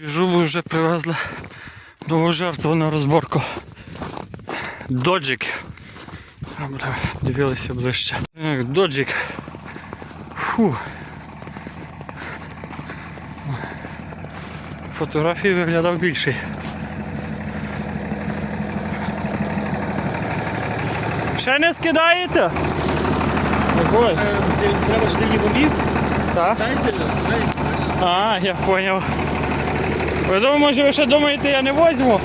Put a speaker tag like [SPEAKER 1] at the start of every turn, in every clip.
[SPEAKER 1] Біжу вже привезли нову жертву на розборку. Доджик. Дивилися ближче. Доджик. Фу. Фотографії виглядав більший. Ще не скидаєте? Ой.
[SPEAKER 2] Треба ж дивні бомбів.
[SPEAKER 1] Так.
[SPEAKER 2] Знаєте.
[SPEAKER 1] А, я понял. Ви думаєте, може ви ще думаєте, я не возьму?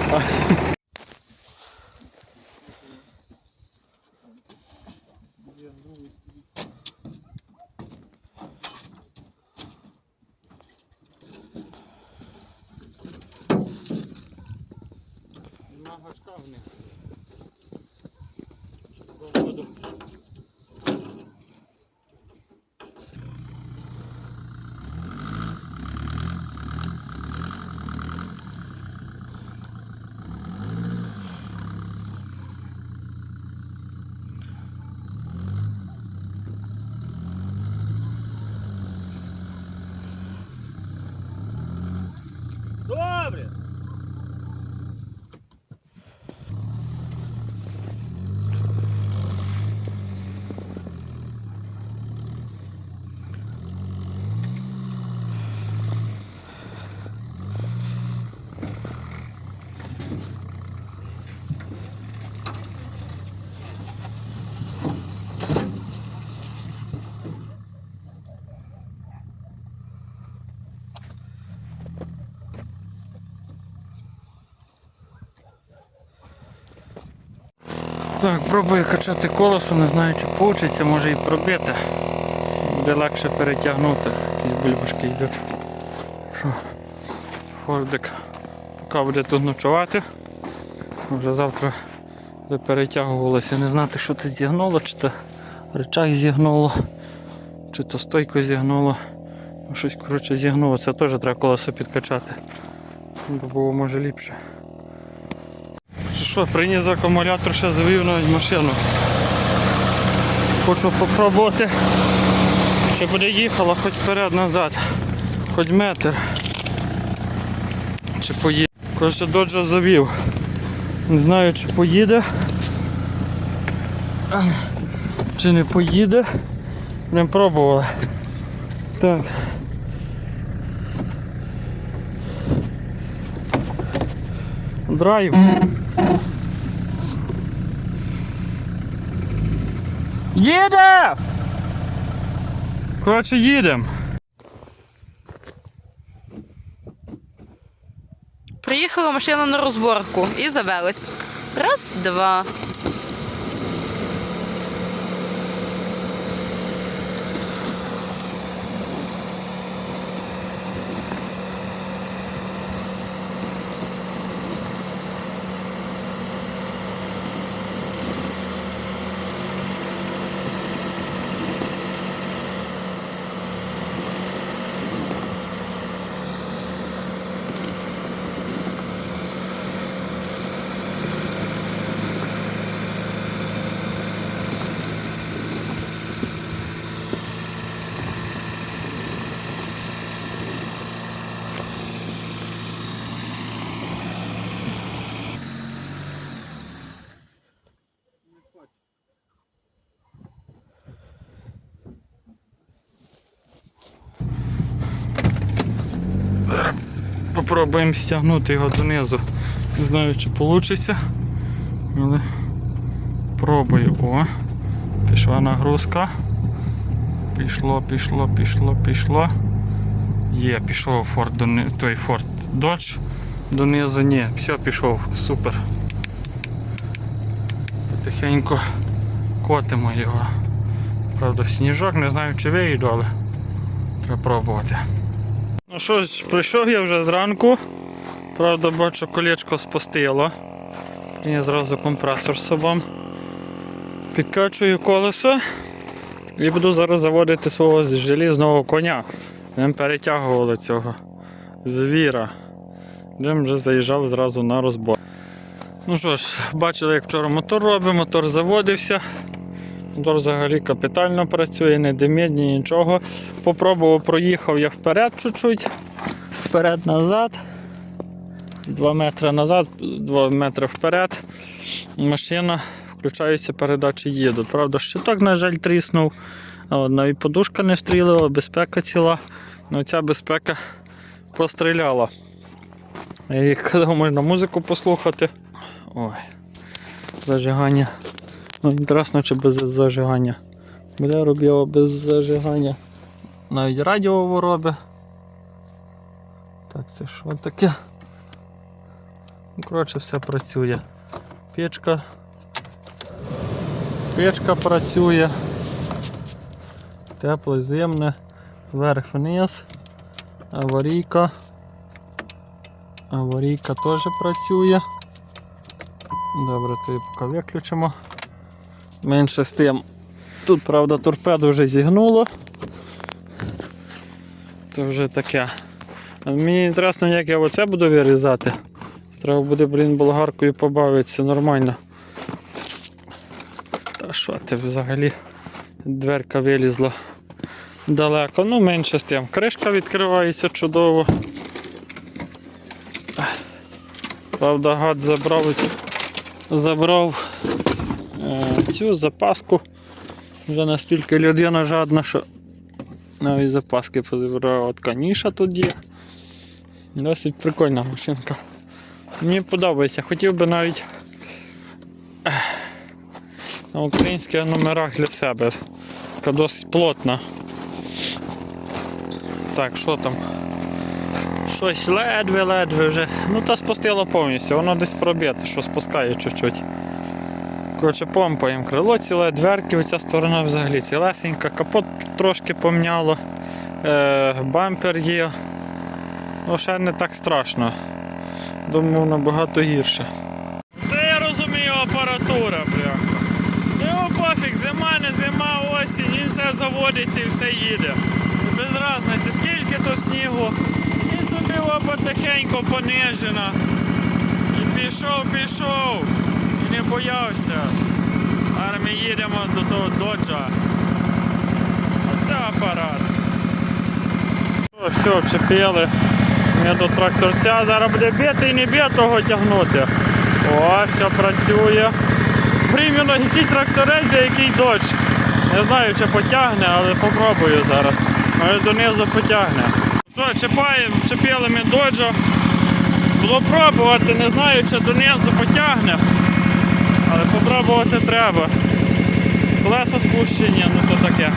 [SPEAKER 2] Добре.
[SPEAKER 1] Так, пробую качати колесо, не знаю чи вийде, може і пробити. Буде легше перетягнути. Якісь бульбашки йдуть. Що? Фордик поки буде тут ночувати. Вже завтра буде перетягувалося. Не знати, що тут зігнуло, чи то речах зігнуло, чи то стойку зігнуло. Ну, Щось коротше зігнуло. Це теж треба колесо підкачати. Бо було може ліпше. Що, приніс акумулятор, ще завів навіть машину. Хочу попробувати, чи буде їхала хоч вперед-назад, хоч метр. Чи поїде. Коротше, доджа завів. Не знаю, чи поїде. Чи не поїде. Не пробували. Так. Драйв. Їде! Коротше, їдемо.
[SPEAKER 3] Приїхала машина на розборку і завелась. Раз, два.
[SPEAKER 1] Попробуємо стягнути його донизу. Не знаю, чи вийде. Але пробую. О, пішла нагрузка. Пішло, пішло, пішло, пішло. Є, пішов дони... той Форд Dodge донизу. Ні, все, пішов, супер. Потихеньку котимо його. Правда, сніжок, не знаю, чи вийду, але треба пробувати. Ну що ж, прийшов я вже зранку. Правда, бачу, колечко спустило. Я зразу компресор з собою. Підкачую колесо і буду зараз заводити свого желізного коня. Ми перетягували цього звіра. Ми вже заїжджав зразу на розбор. Ну що ж, бачили, як вчора мотор робить, мотор заводився. Мотор взагалі капітально працює, не димить, ні нічого. Попробував, проїхав я вперед чуть-чуть, вперед-назад. 2 метри назад, 2 метри вперед. Машина включаються передачі їдуть. Правда, щиток, на жаль, тріснув. Навіть подушка не встрілила, безпека ціла. Ну ця безпека постріляла. Їх казав, можна музику послухати. Ой. Зажигання. Ну, інтересно, чи без зажигання. Бля, робив без зажигання. Навіть радіо робить. Так, це що таке? Ну, Коротше, все працює. Печка. Печка працює. Тепле, зимне, вверх-вниз. Аварійка. Аварійка теж працює. Добре, то і поки виключимо. Менше з тим. Тут, правда, торпеду вже зігнуло. То вже таке. Мені інтересно, як я оце буду вирізати. Треба буде, блін, болгаркою побавитися нормально. Та що ти взагалі? Дверка вилізла далеко, ну менше з тим. Кришка відкривається чудово. Правда, гад забрав, забрав цю запаску. Вже настільки людина жадна, що навіть запаски позабрав. От ніша тут є. Досить прикольна машинка. Мені подобається. Хотів би навіть на українських номерах для себе. Така досить плотна. Так, що там? Щось ледве-ледве вже. Ну та спустило повністю, воно десь пробите, що спускає чуть-чуть. Коротше, помпаємо крило ціле, дверки, оця сторона взагалі цілесенька, капот трошки помняло, е, бампер є. Ну, ще не так страшно. Думаю, набагато гірше. Це я розумію апаратура, бля. Ну його пофіг, зима, не зима, осінь, і все заводиться і все їде. Без різниці, скільки то снігу. І собі потихеньку понижена. І пішов, пішов. Боявся. А ми їдемо до того доджа. Оце апарат. Все, вчепили. Ми до тракторця зараз буде бити і не битого тягнути. О, все працює. Примірно який тракторець, а який дощ. Не знаю, чи потягне, але попробую зараз. Може донизу потягне. Що, чіпаємо, чіпили ми доджо. Було пробувати, не знаю, чи донизу потягне. Але попробувати треба. Колеса спущені, ну то таке.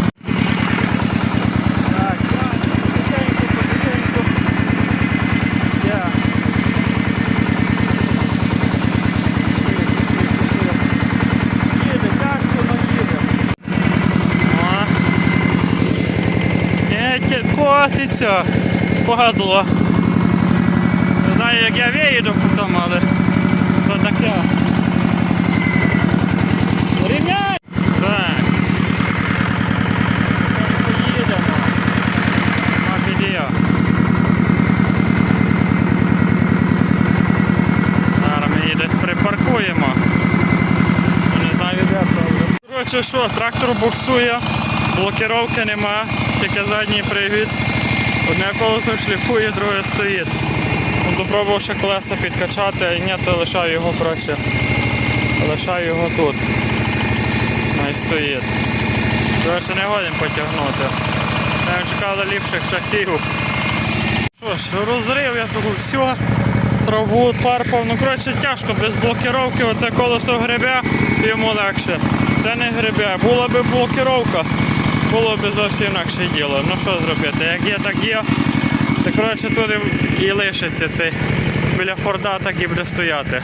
[SPEAKER 1] Так, потихеньку, потихеньку. Я. Їде, тяжко, но їде. Котиться. Падло. Не знаю, як я виїду потім, але то таке. Рівняй! Так. Поїдемо. А підія. Зараз ми її десь припаркуємо. Ну, Не знаю де правда. Коротше що, трактор буксує, блокировки нема, тільки задній привід. Одне колесо шліфує, друге стоїть. Ну, Попробував ще колеса підкачати, а ні, то лишаю його коротше. Лишаю його тут. Най стоїть. Коротше, не годен потягнути. Ми чекали ліпших часів. Що ж, розрив я того все. Траву парпав. Ну коротше тяжко, без блокировки оце колесо гребе, йому легше. Це не гребе. Була би блокировка, було б зовсім інакше діло. Ну що зробити? Як є, так є. Та коротше тут і- лишиться цей. Біля Форда так і буде стояти.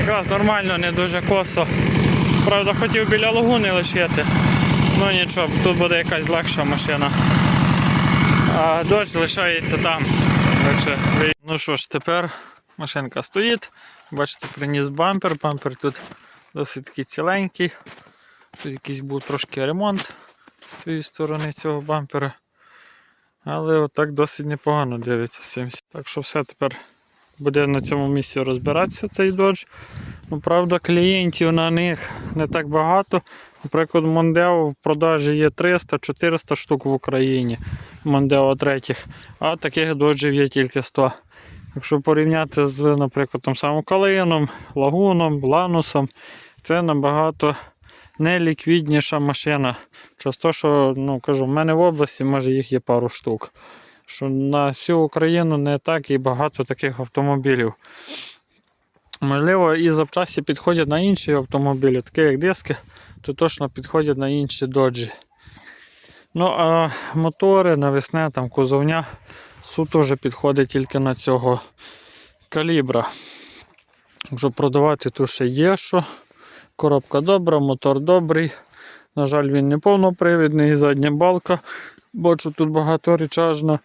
[SPEAKER 1] Якраз нормально, не дуже косо. Правда, хотів біля лагуни лишити. Ну нічого, тут буде якась легша машина. А дощ лишається там. Ну що ж, тепер машинка стоїть. Бачите, приніс бампер. Бампер тут досить такий ціленький. Тут якийсь був трошки ремонт з цієї сторони цього бампера. Але отак досить непогано дивиться з цим. Так що все тепер буде на цьому місці розбиратися цей додж. Ну, правда, клієнтів на них не так багато. Наприклад, Мондео в продажі є 300-400 штук в Україні. Мондео третіх. А таких доджів є тільки 100. Якщо порівняти з, наприклад, тим самим Калином, Лагуном, Ланусом, це набагато неліквідніша машина. Через те, що ну, кажу, в мене в області може їх є пару штук. Що на всю Україну не так і багато таких автомобілів. Можливо, і запчасті підходять на інші автомобілі, такі як диски, то точно підходять на інші доджі. Ну, а мотори, навісне, там кузовня, суто вже підходить тільки на цього калібра. Якщо продавати, то ще є що. Коробка добра, мотор добрий. На жаль, він не повнопривідний, задня балка. Бачу, тут багаторічажна.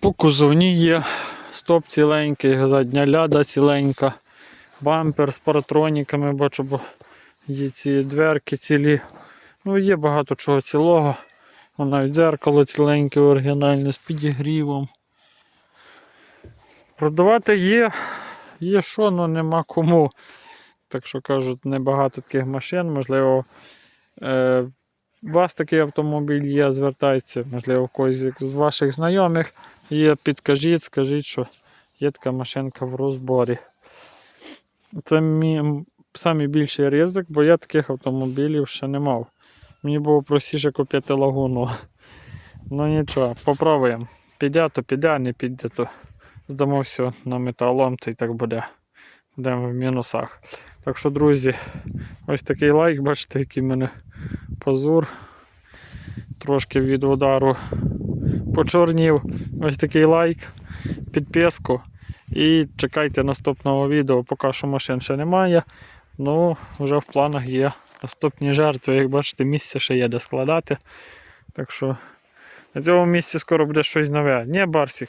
[SPEAKER 1] По кузовні є. Стоп ціленький, задня ляда ціленька. Бампер з паратроніками, бачу, бо є ці дверки цілі. Ну, є багато чого цілого. Вон навіть дзеркало ціленьке, оригінальне з підігрівом. Продавати є, є що, але нема кому. Так що кажуть, небагато таких машин. Можливо, е, у вас такий автомобіль є, звертайтеся, можливо, когось з ваших знайомих є, підкажіть, скажіть, що є така машинка в розборі. Це мій самий більший ризик, бо я таких автомобілів ще не мав. Мені було простіше купити лагуну. Ну нічого, попробуємо. Піде, то піде, не піде, то здамо все на металолом, то і так буде. Будемо в мінусах. Так що, друзі, ось такий лайк, бачите, який в мене позур. Трошки від удару почорнів. Ось такий лайк, підписку. І чекайте наступного відео, поки що машин ще немає. Ну, вже в планах є наступні жертви. Як бачите, місце ще є де складати. Так що на цьому місці скоро буде щось нове. Ні, Барсік?